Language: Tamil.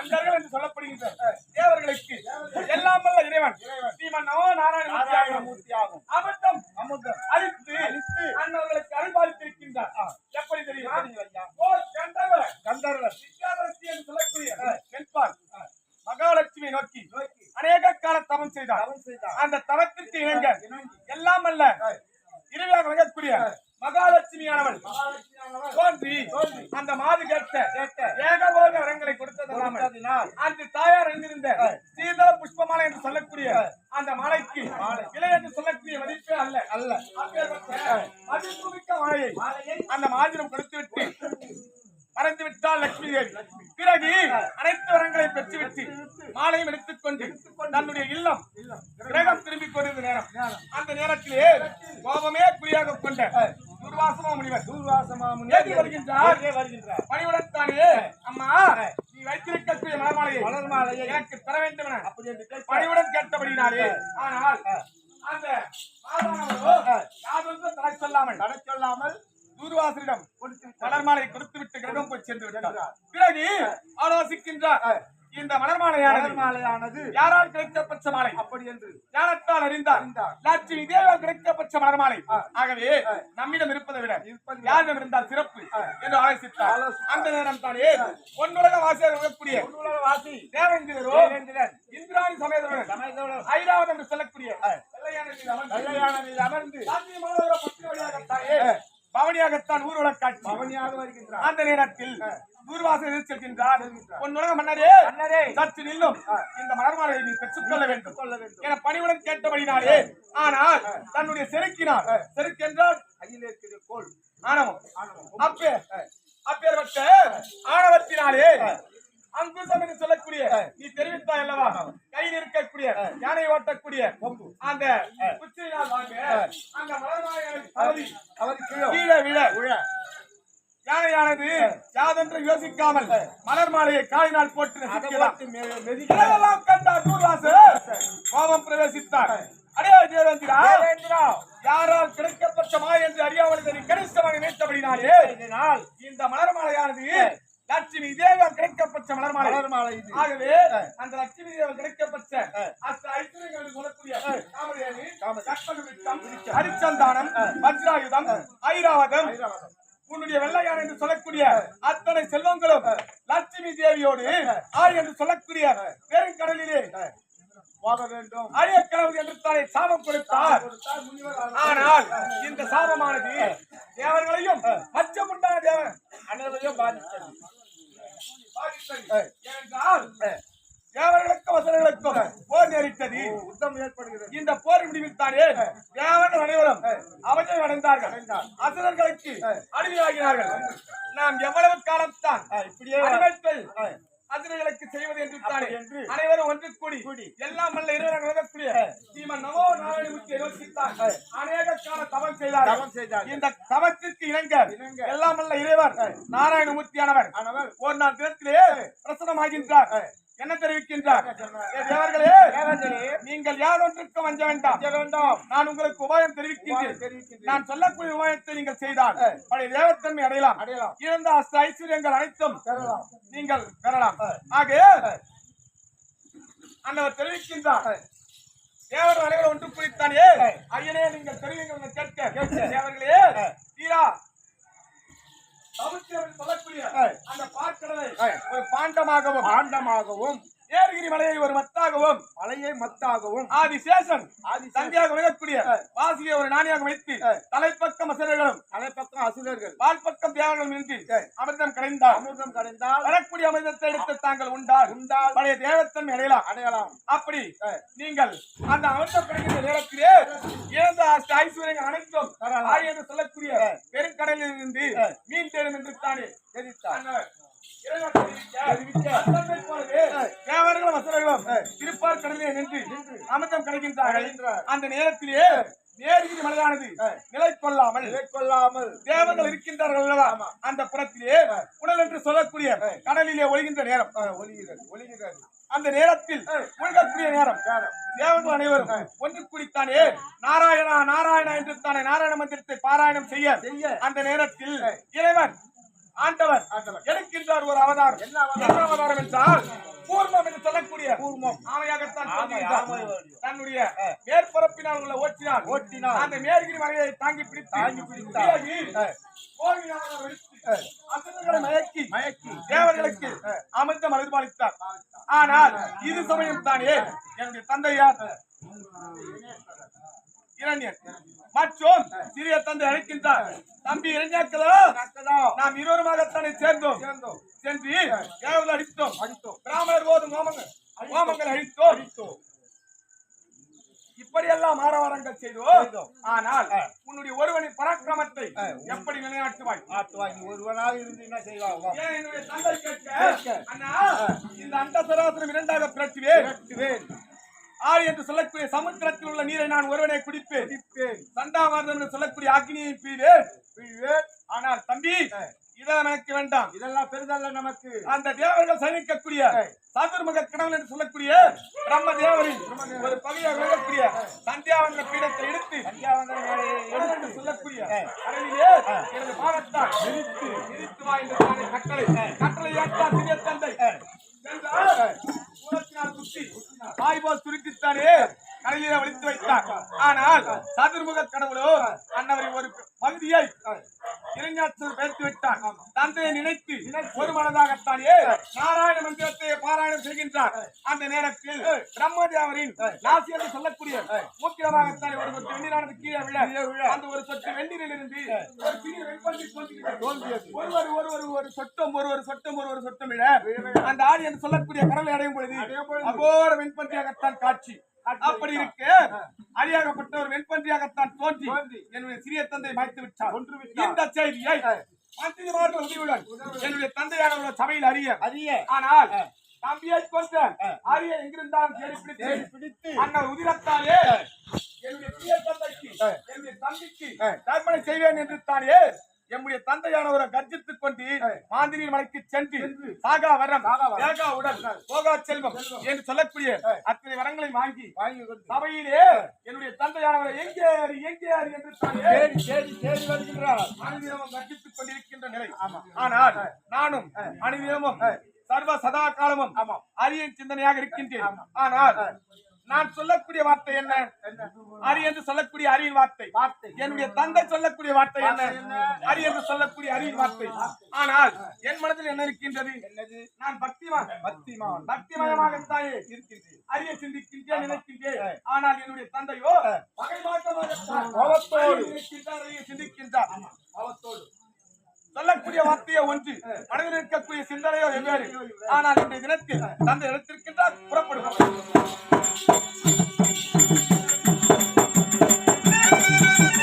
அந்தர்கள் என்று சொல்லப்படுகின்ற தேவர்களுக்கு எல்லாம் வல்ல இறைவன். ஸ்ரீமன் நமோ நாராயண நாராயணமூர்த்தி ஆகும் அமிர்தம் அமுதம். அளித்து அளித்து அன்னவர்களுக்கு அருள்பாலித்திருக்கின்றார். எப்படி தெரியுமா? ஐயா. ஓ கண்டவர் கந்தர்வர் வித்யாதரசி என்று சொல்லக்கூடிய பெண்பால் மகாலட்சுமி நோக்கி அநேக கால தவம் செய்தார். தவம் செய்தார். அந்த தவத்திற்கு இணங்க எல்லாம் அல்ல அந்த தாயார் அணிந்திருந்த சீதா புஷ்பமாலை என்று சொல்லக்கூடிய அந்த மாலைக்கு இலை என்று சொல்லக்கூடிய மதிப்பே அல்ல. அல்ல. மதிப்புமிக்க மாலையை அந்த மாதிரம் கொடுத்து விட்டு மறைந்து விட்டாள் லட்சுமி தேவி பிறகு அனைத்து வரங்களை பெற்றுவிட்டு மாலையும் எடுத்துக்கொண்டு தன்னுடைய இல்லம் கிரகம் திரும்பிக் கொண்டிருந்த நேரம். அந்த நேரத்திலே கோபமே குறியாக கொண்ட துர்வாசமா முனிவர் தூர்வாசமாமுனி ஏற்றி வருகின்றார்? வருகின்றார்? பணிவுடத்தானே அம்மா நீ வைத்திருக்கக்கூடிய மலர்மாலையை மலர் மாலையை எனக்கு தர வேண்டும் என அப்படி என்று பணிவுடன் கேட்டபடினாலே ஆனால் அந்த யாதொன்றும் தலை சொல்லாமல் தடை சொல்லாமல் தூர்வாசரிடம் கொடுத்து மலர் மாலை கொடுத்து விட்டு கிரகம் போய் சென்று விட்டார். பிறகு ஆலோசிக்கின்றார். இந்த மலர் மாலையானது. யாரால் கிடைக்கப்பட்ட மாலை? அப்படி என்று. ஞானத்தால் அறிந்தார். லட்சுமி தேவால் கிடைக்கப்பட்ட மலர் மாலை. ஆகவே நம்மிடம் இருப்பதை விட யாரிடம் இருந்தால் சிறப்பு என்று ஆலோசித்தார். ஆலோசி- அந்த நேரம் தானே பொன்னுலக வாசியாக இருக்கக்கூடிய உலக வாசி. தேவேந்திரரோ இந்திராணி சமேதருடன் ஐராவதம் என்று சொல்லக்கூடிய வெள்ளையான மீது அமர்ந்து பவனியாகத்தான் வருகின்றார் அந்த நேரத்தில் தூர்வாசல் எதிர்த்திருக்கின்றார் உலக மன்னரே மன்னரே. சற்று நில்லும் இந்த மலர்மாலையை நீ பெற்றுக்கொள்ள வேண்டும். கொள்ள வேண்டும். என பணிவுடன் கேட்டபடினாலே ஆனால் தன்னுடைய செருக்கினார் செருக்கென்றால் கையில் இருக்கிற கோல். ஆணவம். ஆணவம். அப்பே அப்பேற்பட்ட ஆணவத்தினாலே அங்குசம் என்று சொல்லக்கூடிய நீ தெரிவித்தாய் அல்லவா? கையில் இருக்கக்கூடிய யானை ஓட்டக்கூடிய அந்த குச்சியினால் வாங்க அந்த கீழே கீழே விழ. விழ யானையானது யாதென்று யோசிக்காமல் மலர் மாலையை காலினால் போட்டு. இதெல்லாம் கண்டார் தூர்வாசு? கோபம் பிரவேசித்தார். அடே தேவேந்திரா? யாரால் கிடைக்கப்பட்ட மாலை என்று அறியாமல் இதை நீ கணிசமாக நினைத்தபடினாலே இந்த மலர் மாலையானது லட்சுமி தேவால் கிடைக்கப்பட்ட மலர் மாலை. மலர் மாலை. ஆகவே அந்த லட்சுமி தேவால் கிடைக்கப்பட்ட அஷ்ட ஐஸ்வர்யங்கள் சொல்லக்கூடிய காமதேவி கற்பக விருட்சம் ஹரிச்சந்தானம் வஜ்ராயுதம் ஐராவதம். உன்னுடைய வெள்ளையான் என்று சொல்லக்கூடிய அத்தனை செல்வங்களும் லட்சுமி தேவியோடு ஆய் என்று சொல்லக்கூடிய பெருங்கடலிலே போக வேண்டும். அரிய என்று தானே சாபம் கொடுத்தார். ஆனால் இந்த சாபமானது தேவர்களையும் மச்சமுண்டான தேவன் அனைவரையும் பாதித்தது. பாதித்தது. ஏனென்றால் தேவர்களுக்கும் வசனங்களுக்கும் நேரிட்டது யுத்தம் ஏற்படுகிறது. இந்த போர் முடிவில் தானே தேவர்கள் அனைவரும் அவஜயம் அடைந்தார்கள். அசுரர்களுக்கு அடிமையாகினார்கள். நாம் எவ்வளவு காலம்தான் இப்படியே அசுரர்களுக்கு செய்வது என்று தானே? அனைவரும் ஒன்று கூடி எல்லாம் அல்ல இருவராக விளங்கக்கூடிய ஸ்ரீமன் நமோ நாராயணமூர்த்தி யோசித்தான் அநேக கால தவம் செய்தார்கள். தவம் செய்தார்கள். இந்த தவத்திற்கு இணங்க. எல்லாம் அல்ல இறைவர் நாராயணமூர்த்தியானவர் ஒரு நாள் தினத்திலே பிரசனமாகின்றார் என்ன தெரிவிக்கின்றார்? தேவர்களே நீங்கள் யாதொன்றுக்கும் அஞ்ச வேண்டாம். வேண்டாம். நான் உங்களுக்கு உபாயம் தெரிவிக்கின்றேன். நான் சொல்லக்கூடிய உபாயத்தை நீங்கள் செய்தால் பழைய தேவத்தன்மை அடையலாம். அடையலாம். இருந்த அஷ்ட ஐஸ்வர்யங்கள் அனைத்தும். நீங்கள் பெறலாம். ஆக அன்னவர் தெரிவிக்கின்றார். தேவர் அனைவரும் ஒன்று குறித்தானே ஐயனே நீங்கள் தெரிவிங்கள் என்று கேட்க தேவர்களே தீரா தவிர்த்து சொல்லக்கூடிய அந்த ஒரு பாண்டமாகவும் ஆண்டமாகவும் ஏர்கிரி மலையை ஒரு மத்தாகவும் மலையை மத்தாகவும். ஆதிசேஷன் ஆதிசேஷன். தந்தையாக விளங்கக்கூடிய வாசியை ஒரு நாணியாக வைத்து தலைப்பக்கம் அசுரர்களும் தலைப்பக்கம் அசுரர்கள். வாழ்பக்கம் தேவர்களும் நின்று அமிர்தம் கடைந்தார் அமிர்தம் கடைந்தால் வரக்கூடிய அமிர்தத்தை எடுத்து தாங்கள் உண்டால் உண்டால் பழைய தேவத்தன்மை அடையலாம். அடையலாம். அப்படி நீங்கள் அந்த அமிர்தம் கிடைக்கின்ற நேரத்திலே இழந்த ஐஸ்வர்யங்கள் அனைத்தும் ஆய் என்று சொல்லக்கூடிய பெருங்கடலில் இருந்து மீன் தேடும் என்று தானே தெரிவித்தார். தேவர்களும் அசுரர்களும் திருப்பார் கடலிலே நின்று அமிர்தம் கிடைக்கின்றார்கள் அந்த நேரத்திலே நேர்கிரி மலையானது நிலை கொள்ளாமல் கொள்ளாமல் தேவர்கள் இருக்கின்றார்கள் அந்த புறத்திலே உடல் என்று சொல்லக்கூடிய கடலிலே ஒழுகின்ற நேரம். ஒளிகிறது ஒளிகிறது அந்த நேரத்தில் முழுகக்கூடிய நேரம். தேவர்கள் அனைவரும் ஒன்று கூடித்தானே நாராயணா நாராயணா என்று தானே நாராயண மந்திரத்தை பாராயணம் செய்ய செய்ய. அந்த நேரத்தில் இறைவன் ஆண்டவர் ஆண்டவர். எடுக்கின்றார் ஒரு அவதாரம் என்ன அவதாரம்? என்றால் கூர்மம். ஆமையாகத்தான் ஆமை, தோன்றுகின்றான். ஆமை. தன்னுடைய மேற்பரப்பினால் உள்ள ஓட்டினான் ஓட்டினான். அந்த மேற்கிரி மலையை தாங்கி பிடித்து தாங்கி வெடித்து அசுரர்களை மயக்கி மயக்கி. தேவர்களுக்கு அமிர்த மறுபாலித்தார் ஆனால் இது சமயம் தானே என்னுடைய தந்தையார் இரண்யன் மற்றும் சிறிய தந்தை அழைக்கின்றார் தம்பி நக்கதா. நாம் இருவருமாகத்தானே சேர்ந்தோம் சேர்ந்தோம். சென்று தேவர்கள் அடித்தோம் அடித்தோம். பிராமணர் போதும் ஹோமங்கள் ஹோமங்கள் அழித்தோம். இப்படியெல்லாம் ஆரவாரங்கள் செய்தோம். ஆனால் உன்னுடைய ஒருவனின் பராக்கிரமத்தை. எப்படி நிலைநாட்டுவாய் ஆட்டு வாங்கி ஒருவனாக இருந்து என்ன செய்வாங்க என்னுடைய தந்தை கேட்க. அண்ணா இந்த அண்ட சராசரம் இரண்டாக பிரட்டுவேன் விரட்டுவேன். ஆறு என்று சொல்லக்கூடிய சமுத்திரத்தில் உள்ள நீரை நான் ஒருவனை குடிப்பேன் பிடிப்பேன். சண்டாமார்தம் என்று சொல்லக்கூடிய அக்னியை பீவேன் ஆனால் தம்பி இதெல்லாம் எனக்கு வேண்டாம். இதெல்லாம் பெரிதல்ல நமக்கு. அந்த தேவர்கள் சயனிக்கக்கூடிய சதுர்முக கடவுள் என்று சொல்லக்கூடிய பிரம்ம தேவரின் ஒரு பகுதியாக விளங்கக்கூடிய சந்தியாவந்த பீடத்தை எடுத்து என்று சொல்லக்கூடிய கடலிலே எனது பாவத்தால் நிறுத்து. நிறுத்து வா என்று தானே கட்டளை. கட்டளை ஏற்றா சிறிய தந்தை. சதுர்முக கடவுளோ அன்னவரின் ஒரு பகுதியை இளைஞாற்றல் பெயர்த்து விட்டார். தந்தையை நினைத்து ஒரு மனதாகத்தானே நாராயண மந்திரத்தை பாராயணம் செய்கின்றார். அந்த நேரத்தில் பிரம்மதேவரின் ராசி என்று சொல்லக்கூடிய மூக்கிரமாகத்தானே ஒரு சொட்டு வெந்நீரானது கீழே விழ அந்த ஒரு சொட்டு வெந்நீரில் இருந்து ஒரு சிறிய வெண்பந்தி தோன்றியது. ஒருவர் ஒருவர் ஒரு சொட்டம் ஒரு ஒரு சொட்டம் ஒரு ஒரு சொட்டம் விழ அந்த ஆடி என்று சொல்லக்கூடிய கடலை அடையும் பொழுது அகோர வெண்பன்றியாகத்தான் காட்சி. அப்படி இருக்கு. அரியாகப்பட்ட ஒரு வெண்பன்றியாகத்தான் தோன்றி என்னுடைய சிறிய தந்தை மாய்த்து விட்டார். இந்த செய்தியை மந்திரிமார்கள் உதவியுடன் என்னுடைய தந்தையான சபையில் அறிய. அதிக ஆனால் தம்பியை கொண்ட அரிய எங்கிருந்தாலும் தேடி பிடித்து பிடித்து. அண்ணன் உதிரத்தாலே என்னுடைய சிறிய தந்தைக்கு என்னுடைய தம்பிக்கு தர்ப்பணை செய்வேன் என்று தானே எம்முடைய தந்தையானவரை கர்ஜித்துக் கொண்டு மாந்திரியின் மலைக்கு சென்று சாகா வரம் வேகா உடல் போகா செல்வம் என்று சொல்லக்கூடிய அத்தனை வரங்களை வாங்கி வாங்கி சபையிலே என்னுடைய தந்தையானவரை எங்கே அறி எங்கே அறி என்று தேடி தேடி தேடி வருகின்றார். அனுதினமும் கற்பித்துக் கொண்டிருக்கின்ற நிலை. ஆனால் நானும் அனுதினமும் சர்வ சதா காலமும் அரியன் சிந்தனையாக இருக்கின்றேன். ஆனால் நான் சொல்லக்கூடிய வார்த்தை என்ன? அரி என்று சொல்லக்கூடிய அரியின் வார்த்தை. என்னுடைய தந்தை சொல்லக்கூடிய வார்த்தை என்ன? அரி என்று சொல்லக்கூடிய அரியின் வார்த்தை. ஆனால் என் மனதில் என்ன இருக்கின்றது? நான் பக்திமான் பக்திமான். பக்திமயமாகத்தானே இருக்கின்றேன். அரிய சிந்திக்கின்றேன் நினைக்கின்றேன். ஆனால் என்னுடைய தந்தையோ பகை மாற்றமாகத்தான் கோபத்தோடு. நினைக்கின்றார் அரிய சிந்திக்கின்றார். அவத்தோடு சொல்லக்கூடிய வார்த்தையோ ஒன்று. மனதில் இருக்கக்கூடிய சிந்தனையோ வெவ்வேறு ஆனால் இன்றைய தினத்தில் தந்தை எடுத்திருக்கின்றார் புறப்படுவோம்